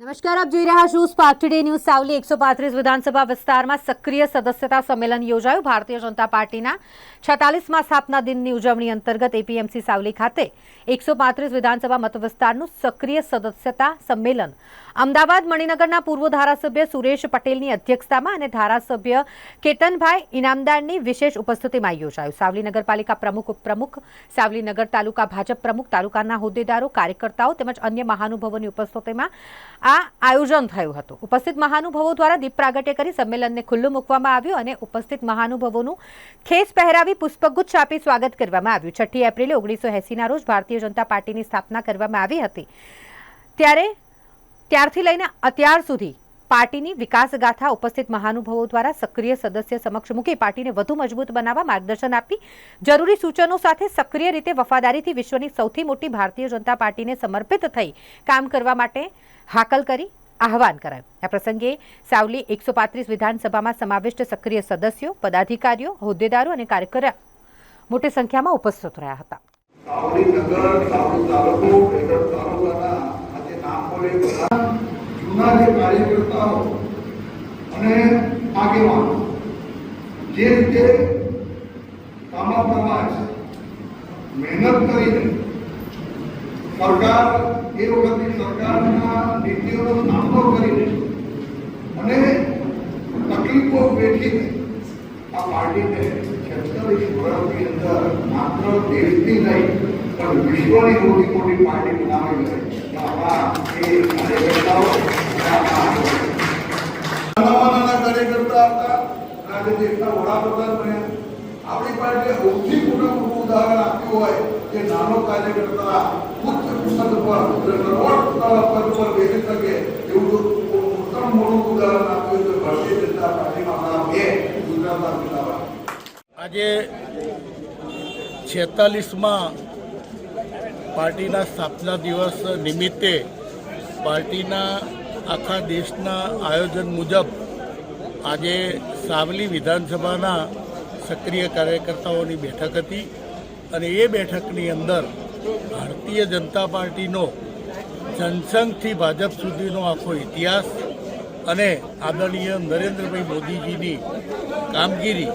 નમસ્કાર, આપ જોઈ રહ્યા છો સ્પાર્ક ટુડે ન્યૂઝ સાવલી. એકસો પાંત્રીસ વિધાનસભા વિસ્તારમાં સક્રિય સદસ્યતા સંમેલન યોજાયું ભારતીય જનતા પાર્ટીના છેતાલીસમાં સ્થાપના દિનની ઉજવણી અંતર્ગત એપીએમસી સાવલી ખાતે. એકસો પાંત્રીસ વિધાનસભા મતવિસ્તારનું સક્રિય સદસ્યતા સંમેલન. અમદાવાદ મણિનગરના પૂર્વ ધારાસભ્ય સુરેશ પટેલની અધ્યક્ષતામાં અને ધારાસભ્ય કેતનભાઈ ઇનામદારની વિશેષ ઉપસ્થિતિમાં યોજાયું. સાવલી નગરપાલિકા પ્રમુખ, ઉપપ્રમુખ, સાવલી નગર તાલુકા ભાજપ પ્રમુખ, તાલુકાના હોદ્દેદારો, કાર્યકર્તાઓ તેમજ અન્ય મહાનુભાવોની ઉપસ્થિતિમાં આ આયોજન થયું હતું. ઉપસ્થિત મહાનુભાવો દ્વારા દીપ પ્રાગટ્ય કરી સંમેલનને ખુલ્લું મૂકવામાં આવ્યું અને ઉપસ્થિત મહાનુભાવોનું ખેસ પહેરાવી પુષ્પગુચ્છ આપી સ્વાગત કરવામાં આવ્યું. છઠ્ઠી એપ્રિલે ઓગણીસો એસીના રોજ ભારતીય જનતા પાર્ટીની સ્થાપના કરવામાં આવી હતી. ત્યારે ત્યારથી લઈને અત્યાર સુધી પાર્ટીની વિકાસ ગાથા ઉપસ્થિત મહાનુભાવો દ્વારા સક્રિય સદસ્ય સમક્ષ મૂકી પાર્ટીને વધુ મજબૂત બનાવવા માર્ગદર્શન આપી જરૂરી સૂચનો સાથે સક્રિય રીતે વફાદારીથી વિશ્વની સૌથી મોટી ભારતીય જનતા પાર્ટીને સમર્પિત થઈ કામ કરવા માટે હાકલ કરી આહવાન કરાયું. આ પ્રસંગે સાવલી એકસો પાંત્રીસ વિધાનસભામાં સમાવિષ્ટ સક્રિય સદસ્યો, પદાધિકારીઓ, હોદ્દેદારો અને કાર્યકરો મોટી સંખ્યામાં ઉપસ્થિત રહ્યા હતા. સાવલી નગર, સાવલી તાલુકો નામ બોલે જૂના જે કાર્યકર્તાઓ અને આગેવાનો, જે રીતે કામા પ્રમાણે મહેનત કરીને સરકાર, એ વખતની સરકારના નીતિઓનો સામનો કરીને અને તકલીફો વેઠીને આ પાર્ટીને છેતાલીસ વર્ષની અંદર માત્ર દેશની નહીં વિશ્વની મોટી મોટી પાર્ટી બનાવી છે હતા આજે દેશના વડાપ્રધાન બન્યા આપણી પાર્ટીએ સૌથી મોટા ઉદાહરણ આપ્યું હોય કે નાનો કાર્યકર્તા ઉચ્ચ પદ પર પદ પર બેસી શકે એવું ઉત્તમ મોટું ઉદાહરણ આપ્યું તો ભારતીય જનતા આજે છેતાલીસમાં પાર્ટીના સ્થાપના દિવસ નિમિત્તે પાર્ટીના આખા દેશના આયોજન મુજબ આજે સાવલી વિધાનસભાના સક્રિય કાર્યકર્તાઓની બેઠક હતી અને એ બેઠકની અંદર ભારતીય જનતા પાર્ટીનો જનસંઘથી ભાજપ સુધીનો આખો ઇતિહાસ અને આદરણીય નરેન્દ્રભાઈ મોદીજીની કામગીરી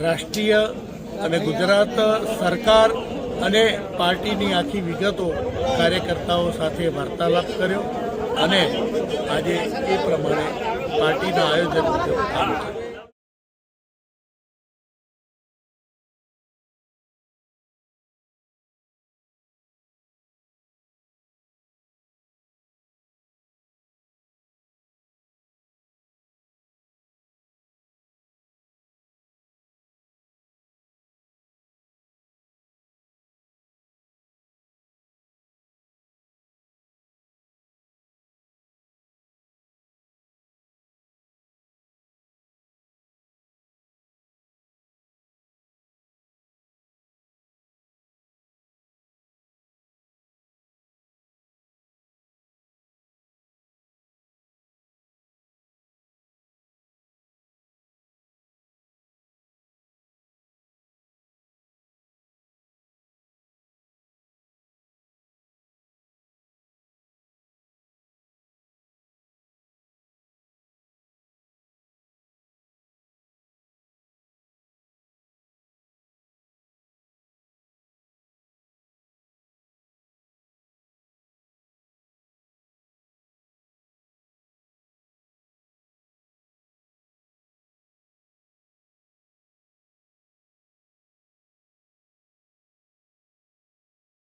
રાષ્ટ્રીય અને ગુજરાત સરકાર અને પાર્ટીની આખી વિગતો કાર્યકર્તાઓ સાથે વાર્તાલાપ કર્યો અને આજે એ પ્રમાણે પાર્ટીના આયોજન મુજબ